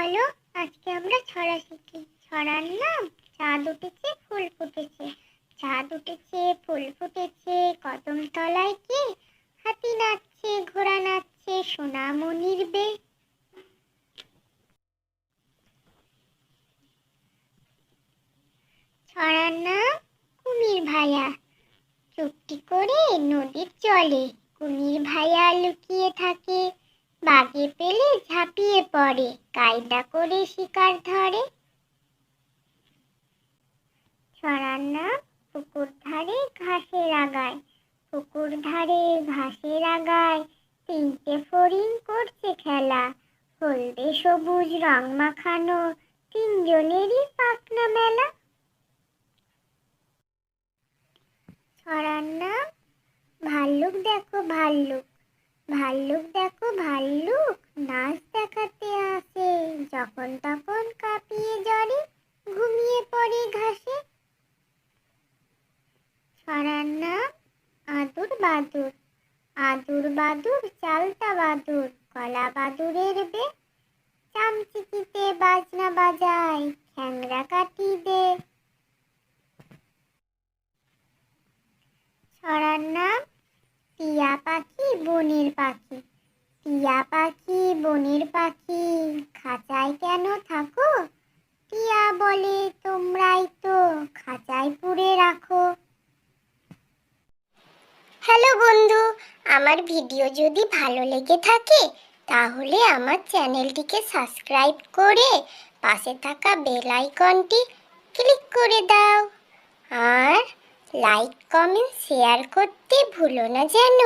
চলো আজকে আমরা ছড়া শিখি। ছড়ার নাম চাঁদ উঠেছে, ফুল ফুটেছে। চাঁদ উঠেছে, ফুল ফুটেছে, কদম তলায় কে? হাতি নাচছে, ঘোড়া নাচছে সোনা মনির বে। ছড়ার নাম, কুমির ভাইয়া চুপটি করে নদীর চলে কুমির ভাইয়া লুকিয়ে থাকে। বাগে পেলে ঝাঁপিয়ে পড়ে, কায়দা করে শিকার ধরে। ছড়ার নাম পুকুর ধারে ঘাসের আগায়, পুকুর ধারে ঘাসের আগায়। তিনটে ফড়িং করছে খেলা, হলদে সবুজ রং মাখানো, তিনজনেরই পাখনা মেলা। ছড়ার নাম ভাল্লুক দেখো ভাল্লুক ভাল্লুক দেখো, ভাল্লুক। নাচ দেখাতে আসে। যখন তখন কাঁপিয়ে জ্বরে ঘুমিয়ে পড়ে ঘাসে। ছড়ার নাম আদুর বাদুর। আদুর বাদুর, চালতা বাদুর। কলা বাদুরের বে চামচিকিতে বাজনা বাজায় খ্যাংরা কাটি দে ছড়ার নাম টিয়া পাখি বনের পাখি টিয়া পাখি, বনের পাখি, খাঁচায় কেন থাকো? টিয়া বলে, তোমরাই তো খাঁচায় পুরে রাখো। হ্যালো বন্ধু, আমার ভিডিও যদি ভালো লেগে থাকে, তাহলে আমার চ্যানেলটিকে সাবস্ক্রাইব করে পাশে থাকা বেল আইকনটি ক্লিক করে দাও। আর লাইক, কমেন্ট, শেয়ার করতে ভুলো না যেন।